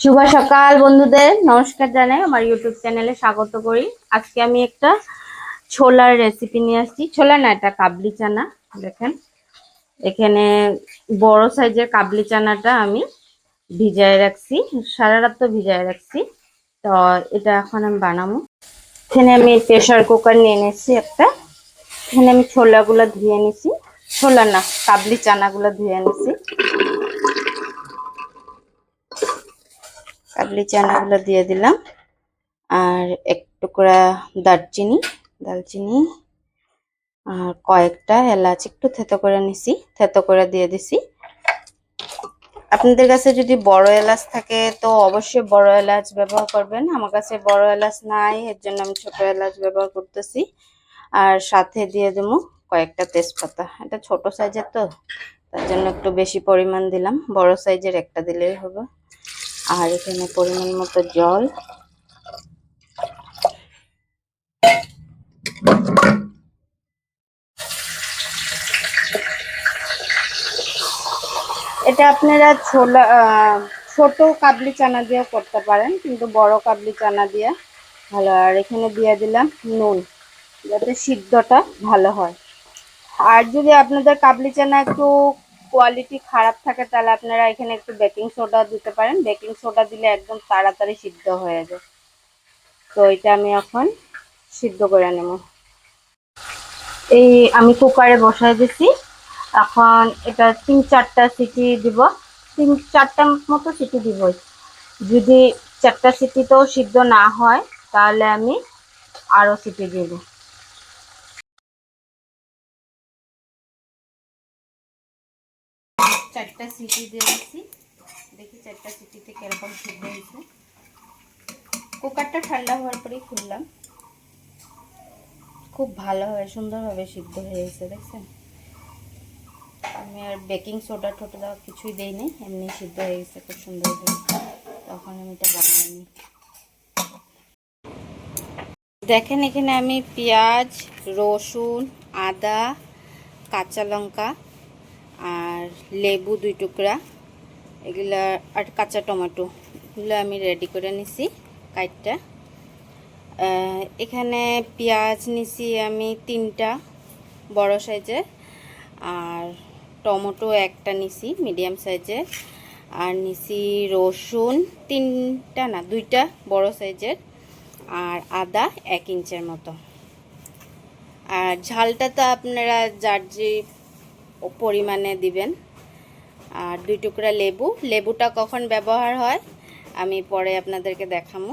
শুভ সকাল বন্ধুদের, নমস্কার জানাই আমার ইউটিউব চ্যানেলে স্বাগত করি। আজকে আমি একটা ছোলার রেসিপি নিয়ে আসছি। ছোলা না, এটা কাবলি চানা, দেখেন। এখানে বড় সাইজের কাবলি চানাটা আমি ভিজায় রাখছি, সারা রাত তো ভিজায় রাখছি। তো এটা এখন আমি বানাবো। এখানে আমি প্রেশার কুকার নিয়ে নিয়েছি একটা। এখানে আমি ছোলাগুলো ধুয়ে নিছি। ছোলা না, কাবলি চানাগুলো ধুয়ে নিছি। কাবলি চানাগুলো দিয়ে দিলাম। আর এক টুকরা দারচিনি দালচিনি আর কয়েকটা এলাচ একটু থেতো করে নিছি, থেতো করে দিয়ে দিছি। আপনাদের কাছে যদি বড় এলাচ থাকে তো অবশ্যই বড় এলাচ ব্যবহার করবেন। আমার কাছে বড় এলাচ নাই, এর জন্য আমি ছোট এলাচ ব্যবহার করতেছি। আর সাথে দিয়ে দেবো কয়েকটা তেজপাতা। এটা ছোট সাইজের তো, তার জন্য একটু বেশি পরিমাণ দিলাম। বড় সাইজের একটা দিলেই হবে। আর এখানে পরিমাণ মতো জল। এটা আপনারা ছোলা ছোট কাবলি চানা দিয়েও করতে পারেন, কিন্তু বড় কাবলি চানা দিয়ে ভালো। আর এখানে দিয়ে দিলাম নুন, যাতে সিদ্ধটা ভালো হয়। আর যদি আপনাদের কাবলি চানা একটু কোয়ালিটি খারাপ থাকে, তাহলে আপনারা এখানে একটু বেকিং সোডা দিতে পারেন। বেকিং সোডা দিলে একদম তাড়াতাড়ি সিদ্ধ হয়ে যায়। তো এটা আমি এখন সিদ্ধ করে নেব। এই আমি কুকারে বসাই দিছি। এখন এটা তিন চারটা সিটি দিব। তিন চারটা মতো সিটি দিব। যদি চারটা সিটিতেও সিদ্ধ না হয়, তাহলে আমি আরও সিটি দিব। চারটা সিটি দিয়ে দিচ্ছি দেখি চারটা সিটিতে কীরকম সিদ্ধ হয়েছে কুকারটা ঠান্ডা হওয়ার পরেই খুললাম। খুব ভালোভাবে সুন্দরভাবে সিদ্ধ হয়ে গেছে, দেখছেন? আমি আর বেকিং সোডা টোটা দেওয়া কিছুই দেই নাই, এমনি সিদ্ধ হয়ে গেছে খুব সুন্দরভাবে। তখন আমি এটা বানিয়ে নিই। দেখেন এখানে আমি পেঁয়াজ, রসুন, আদা, কাঁচা লঙ্কা আর লেবু দুই টুকরা, এগুলা আর কাঁচা টমেটো, এগুলো আমি রেডি করে নিছি কাইটটা এখানে পেঁয়াজ নিছি আমি তিনটা, বড় সাইজের, আর টমেটো একটা নিছি মিডিয়াম সাইজের, আর নিছি রসুন তিনটা না, দুইটা বড় সাইজের, আর আদা এক ইঞ্চের মতো। আর ঝালটা তো আপনারা যার যে পরিমাণে দিবেন। আর দুই টুকরা লেবু। লেবুটা কখন ব্যবহার হয়, আমি পরে আপনাদেরকে দেখাবো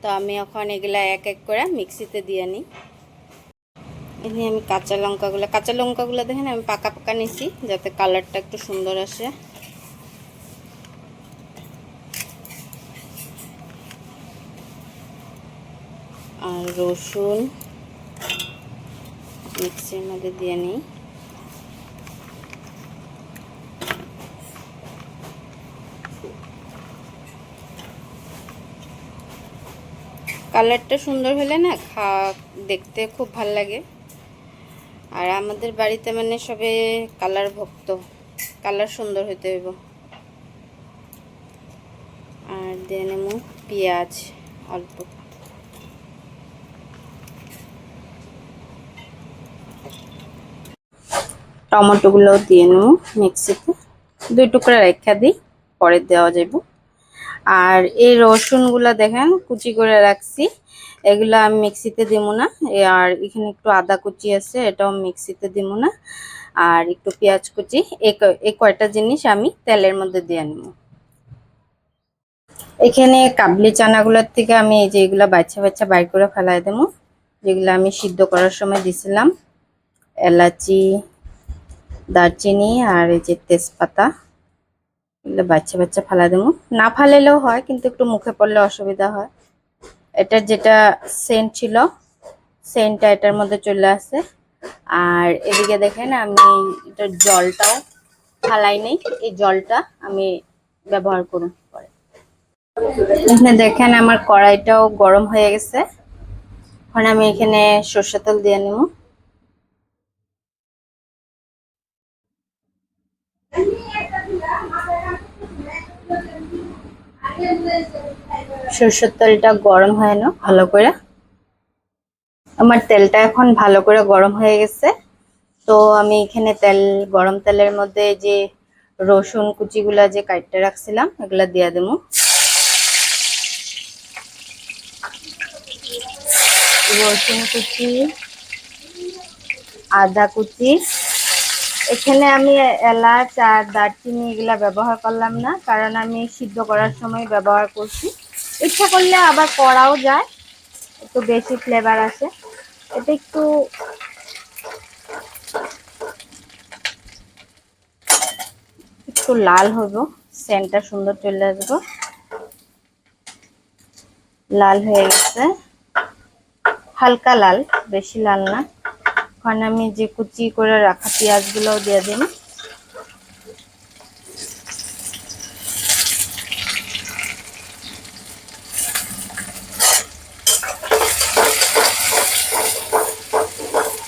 তো আমি এখন এগুলা এক এক করে মিক্সিতে দিয়ে নিই। এখানে আমি কাঁচা লঙ্কাগুলো কাঁচা লঙ্কাগুলো দেখেন, আমি পাকা পাকা নিছি, যাতে কালারটা একটু সুন্দর আসে। আর রসুন মিক্সির মধ্যে দিয়ে নিই। কালারটা সুন্দর হলে না খা, দেখতে খুব ভালো লাগে। আর আমাদের বাড়িতে মানে সবে কালার ভক্ত। কালার সুন্দর হইতে হইব। আর দিয়ে নেব পেঁয়াজ অল্প। টমেটোগুলো দিয়ে নেব মিক্সিতে। দুই টুকরা রেখা দিই, পরে দেওয়া যাবে আর এই রসুনগুলো দেখেন, কুচি করে রাখছি। এগুলো আমি মিক্সিতে দিব না। আর এখানে একটু আদা কুচি আছে, এটাও মিক্সিতে দিব না। আর একটু পেঁয়াজ কুচি এই কয়টা জিনিস আমি তেলের মধ্যে দিয়ে নেব এখানে কাবলি চানাগুলোর থেকে আমি এই যে এগুলো বাচ্চা বাচ্চা বাইর করে ফেলাই দেবো। যেগুলো আমি সিদ্ধ করার সময় দিছিলাম। এলাচি, দারচিনি আর এই যে তেজপাতা। এগুলো বাচ্চা বাচ্চা ফালা দেবো। না ফালাইলেও হয়, কিন্তু একটু মুখে পড়লে অসুবিধা হয়। এটার যেটা সেন্ট ছিল সেন্টটা এটার মধ্যে চলে আসে। আর এদিকে দেখেন, আমি এটার জলটাও ফালাই নেই। এই জলটা আমি ব্যবহার করুন পরে। এখানে দেখেন, আমার কড়াইটাও গরম হয়ে গেছে। এখন আমি এখানে সর্ষে তেল দিয়ে নেব। সরষের তেলটা গরম হয় না, ভালো করে। আমার তেলটা এখন ভালো করে গরম হয়ে গেছে। তো আমি এখানে তেল, গরম তেলের মধ্যে যে রসুন কুচিগুলা যে কাটতে রাখছিলাম, এগুলা দিয়ে দেবো। রসুন কুচি, আদা কুচি এখানে আমি এলাচ আর দারচিনি এগুলা ব্যবহার করলাম না, কারণ আমি সিদ্ধ করার সময় ব্যবহার করছি। ইচ্ছা করলে আবার করাও যায়, একটু বেশি ফ্লেভার আছে এটা একটু একটু লাল হব সেন্টটা সুন্দর চলে আসব। লাল হয়ে গেছে। হালকা লাল, বেশি লাল না। এখন আমি যে কুচি করে রাখা পেঁয়াজগুলো দিয়ে দিন।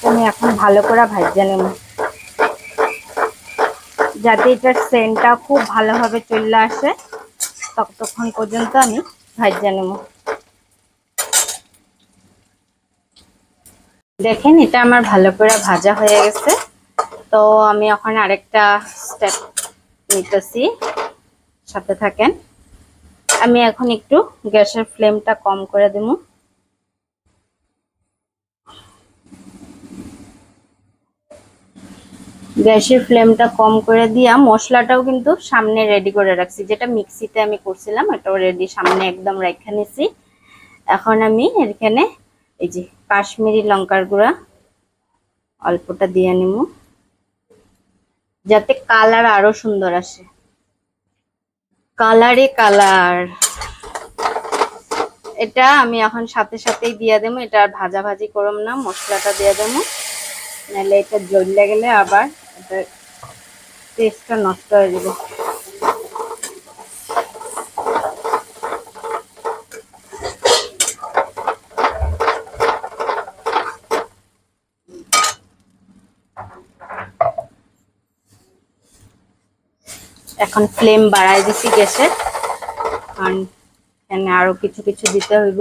আমি এখন ভালো করে ভাজা নেব। যাতে এটার সেন্টটা খুব ভালোভাবে চলে আসে, ততক্ষণ পর্যন্ত আমি ভাজা নেব। দেখেন, এটা আমার ভালো করে ভাজা হয়ে গেছে। তো আমি এখন আরেকটা স্টেপ নিতেছি। সাথে থাকেন। আমি এখন একটু গ্যাসের ফ্লেমটা কম করে দেব। গ্যাসের ফ্লেমটা কম করে দিয়া মশলাটাও কিন্তু সামনে রেডি করে রাখছি। যেটা মিক্সিতে আমি করছিলাম, এটাও রেডি সামনে একদম রেখে নিছি। এখন আমি এখানে এই যে কাশ্মীরি লঙ্কার গুঁড়া, অল্পটা দিয়ে নিব যাতে কালার আরও সুন্দর আসে। কালারে কালার। এটা আমি এখন সাথে সাথেই দিয়ে দেবো। এটা আর ভাজা ভাজি করম না, মশলাটা দিয়ে দেবো। নাহলে এটা জ্বললে গেলে আবার এটা টেস্টটা নষ্ট হয়ে যাবে। এখন ফ্লেম বাড়াই দিছি গ্যাসের কারণ এখানে আরও কিছু কিছু দিতে হইব।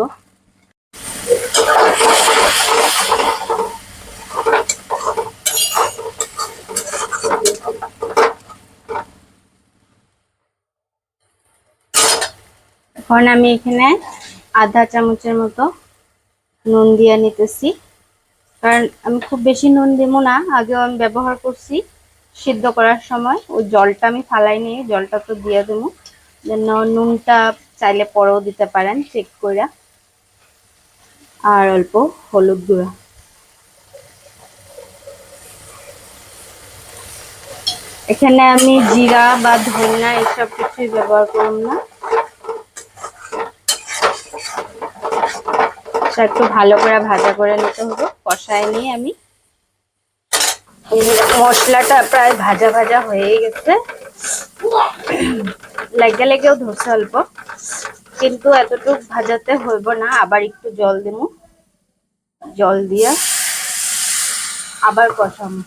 এখন আমি এখানে আধা চামচের মতো নুন দিয়ে নিতেছি। কারণ আমি খুব বেশি নুন দিব না, আগেও আমি ব্যবহার করছি। সিদ্ধ করার সময় ওই জলটা আমি ফালাই নিয়ে জলটা তো দিয়ে দেবো। যেন নুনটা চাইলে পরেও দিতে পারেন চেক করে আর অল্প হলুদ গুঁড়া। এখানে আমি জিরা বা ধনিয়া এসব কিছুই ব্যবহার করব না। একটু ভালো করে ভাজা করে নিতে হবে। কষায় নিয়ে আমি মশলাটা প্রায় ভাজা ভাজা হয়ে গেছে। লেগে লেগেও ধরছে অল্প। কিন্তু এতটুকু ভাজাতে হইব না, আবার একটু জল দিব জল দিয়ে আবার কষাবো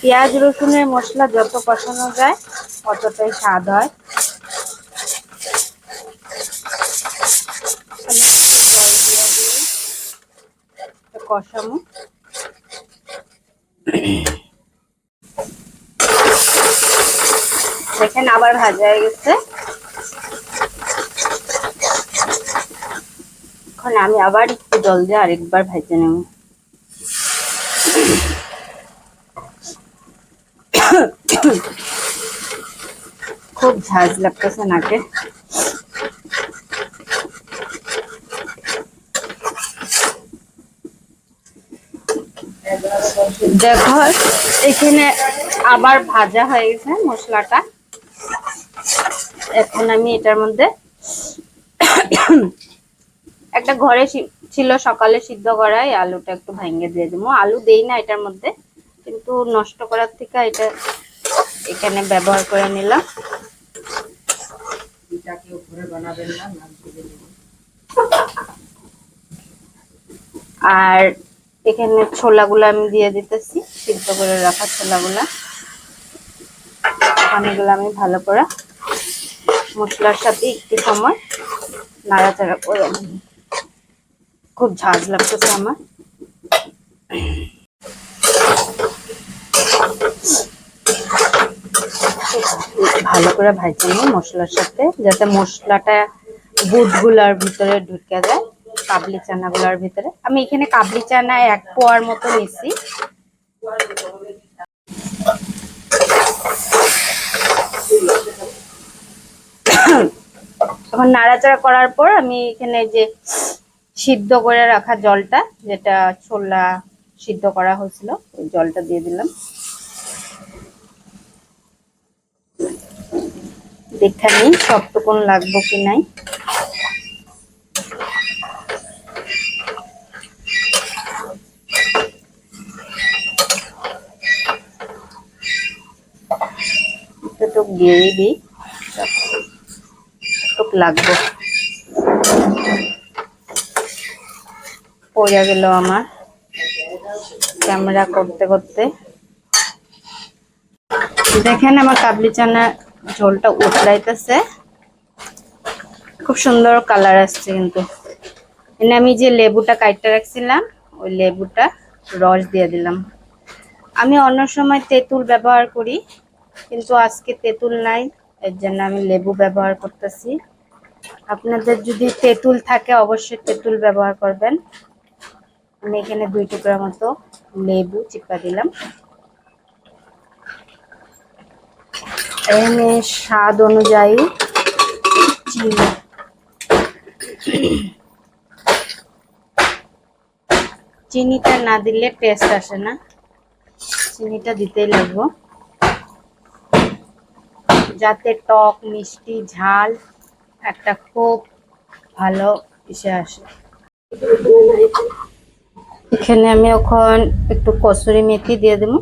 পেঁয়াজ, রসুনের মশলা যত কষানো যায়, ততটাই স্বাদ হয়। কষামো। দেখেন আবার ভাজা হয়ে গেছে। এখন আমি আবার একটু জল দিয়ে আরেকবার ভেজে নেব। খুব ঝাঁজ লাগতেছে নাকে। দেখো এখানে আবার ভাজা হয়ে গেছে মশলাটা। এখন আমি এটার মধ্যে একটা ঘরে ছিল সকালে সিদ্ধ করা এই আলুটা একটু ভেঙে দিয়ে দেবো। আলু দেই না এটার মধ্যে কিন্তু নষ্ট করার থেকে এটা এখানে ব্যবহার করে নিলাম। আর এখানে ছোলাগুলো আমি দিয়ে দিতেছি, সিদ্ধ করে রাখা ছোলাগুলা। পানিগুলো আমি ভালো করে মশলার সাথে একটু সময় নাড়াচাড়া করে খুব ঝাঁজ লাগতেছে আমার। ভালো করে ভাজে মশলার সাথে, যাতে মশলাটা বুটগুলার ভিতরে ঢুকে যায়। কাবলি চানাগুলার ভিতরে। আমি এখানে কাবলি চানা এক পোয়ার মতো নিছি। এখন নাড়াচাড়া করার পর আমি এখানে যে সিদ্ধ করে রাখা জলটা, যেটা ছোলা সিদ্ধ করা হয়েছিল, ওই জলটা দিয়ে দিলাম। দেখে নিই সবটুকুন লাগবো কি নাই এতটুক দিয়েই দিই। টুক লাগবো। পড়ে গেল আমার ক্যামেরা করতে করতে। দেখেন আমার কাবলি চানা ঝোলটা উতলাইতেছে। খুব সুন্দর কালার আসছে কিন্তু। এনে আমি যে লেবুটা কাটতে রাখছিলাম, ওই লেবুটা রস দিয়ে দিলাম। আমি অন্য সময় তেঁতুল ব্যবহার করি। কিন্তু আজকে তেঁতুল নাই, এর জন্য আমি লেবু ব্যবহার করতেছি। আপনাদের যদি তেঁতুল থাকে, অবশ্যই তেঁতুল ব্যবহার করবেন। আমি এখানে দুই টুকরা মতো লেবু চিপা দিলাম। এখানে স্বাদ অনুযায়ী চিনি। চিনিটা না দিলে টেস্ট আসে না। চিনিটা দিতেই লাগবো। যাতে টক, মিষ্টি, ঝাল, একটা খুব ভালো এসে আসে। এখানে আমি এখন একটু কসুরি মেথি দিয়ে দেবো।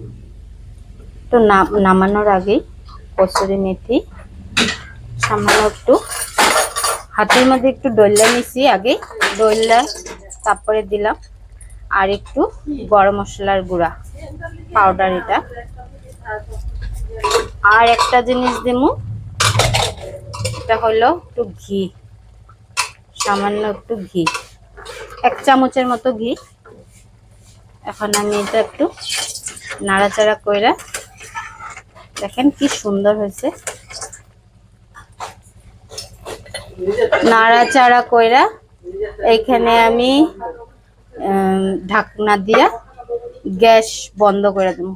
একটু নাম- নামানোর আগেই কসুরি মেথি, সামান্য একটু। হাতের মধ্যে একটু ডল্লা নিছি আগে ডল্লা তারপরে দিলাম। আর একটু গরম মশলার গুঁড়া, পাউডার এটা। আর একটা জিনিস দেবো এটা হলো একটু ঘি, সামান্য একটু ঘি, এক চামচের মতো ঘি। এখন আমি এটা একটু নাড়াচাড়া করে দেখেন কি সুন্দর হয়েছে। নাড়াচাড়া কইরা এইখানে আমি ঢাকনা দিয়া গ্যাস বন্ধ করে দেবো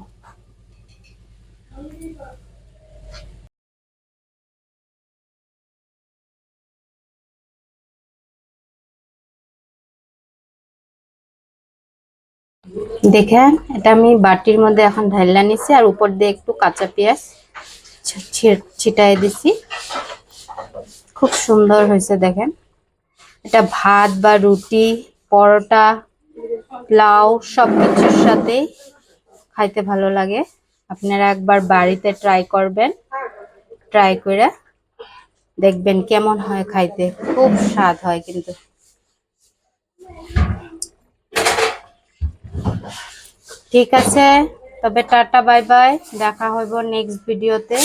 দেখেন এটা আমি বাটির মধ্যে এখন ঢাইলা নিছি আর উপর দিয়ে একটু কাঁচা পেঁয়াজ ছিটাই দিছি। খুব সুন্দর হয়েছে দেখেন। এটা ভাত বা রুটি, পরোটা পোলাও সব কিছুর সাথে খাইতে ভালো লাগে। আপনারা একবার বাড়িতে ট্রাই করবেন। ট্রাই করে দেখবেন কেমন হয় খাইতে। খুব স্বাদ হয় কিন্তু। ঠিক আছে তবে টাটা বাই বাই দেখা হইব নেক্সট ভিডিওতে